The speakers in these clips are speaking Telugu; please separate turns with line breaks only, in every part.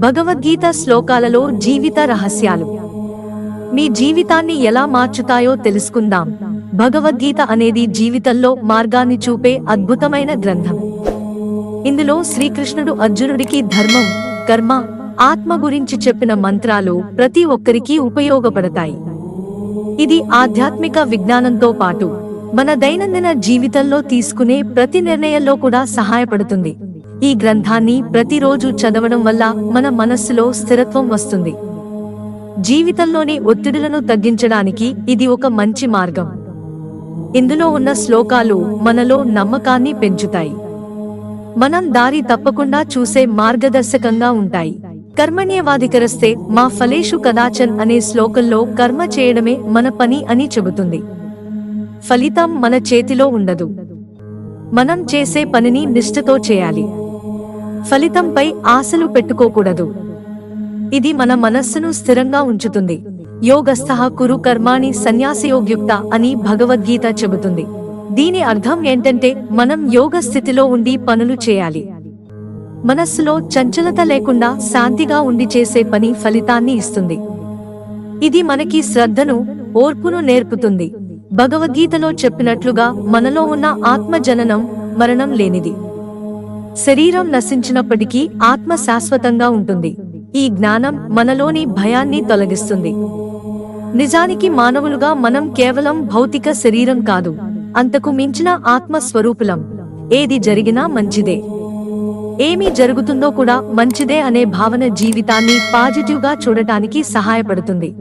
భగవద్గీత శ్లోకాలలో జీవిత రహస్యాలు. మీ జీవితాన్ని ఎలా మార్చుతాయో తెలుసుకుందాం. భగవద్గీత అనేది జీవితంలో మార్గాన్ని చూపే అద్భుతమైన గ్రంథం. ఇందులో శ్రీకృష్ణుడు అర్జునుడికి ధర్మం కర్మ ఆత్మ గురించి చెప్పిన మంత్రాలు ప్రతి ఒక్కరికి ఉపయోగపడతాయి. ఇది ఆధ్యాత్మిక విజ్ఞానంతో పాటు మన దైనందిన జీవితంలో తీసుకునే ప్రతి నిర్ణయంలో కూడా సహాయపడుతుంది. ఈ గ్రంథాన్ని ప్రతిరోజు చదవడం వల్ల మన మనస్సులో స్థిరత్వం వస్తుంది. జీవితంలోని ఒత్తిడులను తగ్గించడానికి ఇది ఒక మంచి మార్గం. ఇందులో ఉన్న శ్లోకాలు మనలో నమ్మకాన్ని పెంచుతాయి. మనం దారి తప్పకుండా చూసే మార్గదర్శకంగా ఉంటాయి. కర్మణ్యవాధికరస్తే మా ఫలేషు కదాచన్ అనే శ్లోకంలో కర్మ చేయడమే మన పని అని చెబుతుంది. ఫలితం మన చేతిలో ఉండదు. మనం చేసే పనిని నిష్ఠతో చేయాలి. ఫలితంపై ఆశలు పెట్టుకోకూడదు. ఇది మన మనస్సును స్థిరంగా ఉంచుతుంది. యోగస్థ కురు కర్మాణి సన్యాసయోగ్యుక్త అని భగవద్గీత చెబుతుంది. దీని అర్థం ఏంటంటే మనం యోగ స్థితిలో ఉండి పనులు చేయాలి. మనస్సులో చంచలత లేకుండా శాంతిగా ఉండి చేసే పని ఫలితాన్ని ఇస్తుంది. ఇది మనకి శ్రద్ధను ఓర్పును నేర్పుతుంది. భగవద్గీతలో చెప్పినట్లుగా మనలో ఉన్న ఆత్మజననం మరణం లేనిది. శరీరం నశించినప్పటికీ ఆత్మ శాశ్వతంగా ఉంటుంది. ఈ జ్ఞానం మనలోని భయాన్ని తొలగిస్తుంది. నిజానికి మానవులుగా మనం కేవలం భౌతిక శరీరం కాదు అంతకు మించిన ఆత్మ స్వరూపులం. ఏది జరిగినా మంచిదే. ఏమి జరుగుతుందో కూడా మంచిదే అనే భావన జీవితాన్ని పాజిటివ్గా చూడటానికి సహాయపడుతుంది.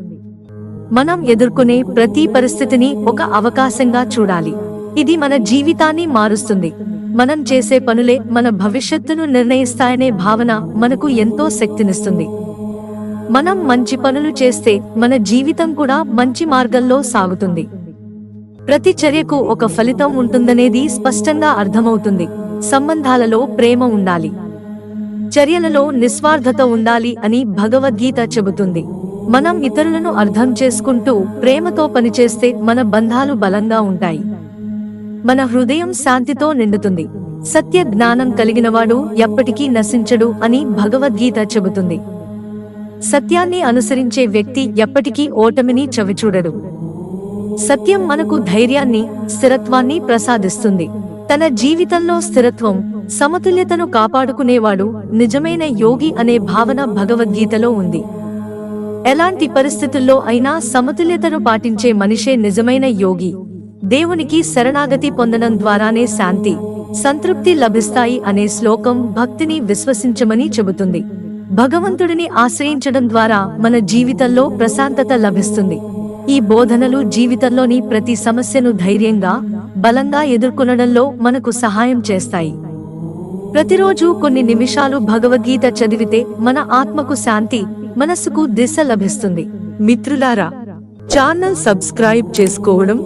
మనం ఎదుర్కొనే ప్రతి పరిస్థితిని ఒక అవకాశంగా చూడాలి. ఇది మన జీవితాన్ని మారుస్తుంది. మనం చేసే పనులే మన భవిష్యత్తును నిర్ణయిస్తాయనే భావన మనకు ఎంతో శక్తినిస్తుంది. మనం మంచి పనులు చేస్తే మన జీవితం కూడా మంచి మార్గంలో సాగుతుంది. ప్రతి చర్యకు ఒక ఫలితం ఉంటుందనేది స్పష్టంగా అర్థమవుతుంది. సంబంధాలలో ప్రేమ ఉండాలి. చర్యలలో నిస్వార్థత ఉండాలి అని భగవద్గీత చెబుతుంది. మనం ఇతరులను అర్థం చేసుకుంటూ ప్రేమతో పనిచేస్తే మన బంధాలు బలంగా ఉంటాయి. మన హృదయం శాంతితో నిండుతుంది. సత్య జ్ఞానం కలిగినవాడు ఎప్పటికీ నశించడు అని భగవద్గీత చెబుతుంది. సత్యాన్ని అనుసరించే వ్యక్తి ఎప్పటికీ ఓటమిని చవిచూడడు. సత్యం మనకు ధైర్యాన్ని స్థిరత్వాన్ని ప్రసాదిస్తుంది. తన జీవితంలో స్థిరత్వం సమతుల్యతను కాపాడుకునేవాడు నిజమైన యోగి అనే భావన భగవద్గీతలో ఉంది. ఎలాంటి పరిస్థితుల్లో అయినా సమతుల్యతను పాటించే మనిషే నిజమైన యోగి. దేవునికి శరణాగతి పొందడం ద్వారానే శాంతి సంతృప్తి లభిస్తాయి అనే శ్లోకం భక్తిని విశ్వసించమని చెబుతుంది. భగవంతుడిని ఆశ్రయించడం ద్వారా మన జీవితంలో ప్రశాంతత లభిస్తుంది. ఈ బోధనలు జీవితంలోని ప్రతి సమస్యను ధైర్యంగా బలంగా ఎదుర్కొనడంలో మనకు సహాయం చేస్తాయి. ప్రతిరోజు కొన్ని నిమిషాలు భగవద్గీత చదివితే మన ఆత్మకు శాంతి మనసుకు దిశ లభిస్తుంది.
మిత్రులారా ఛానల్ సబ్స్క్రైబ్ చేసుకోవడం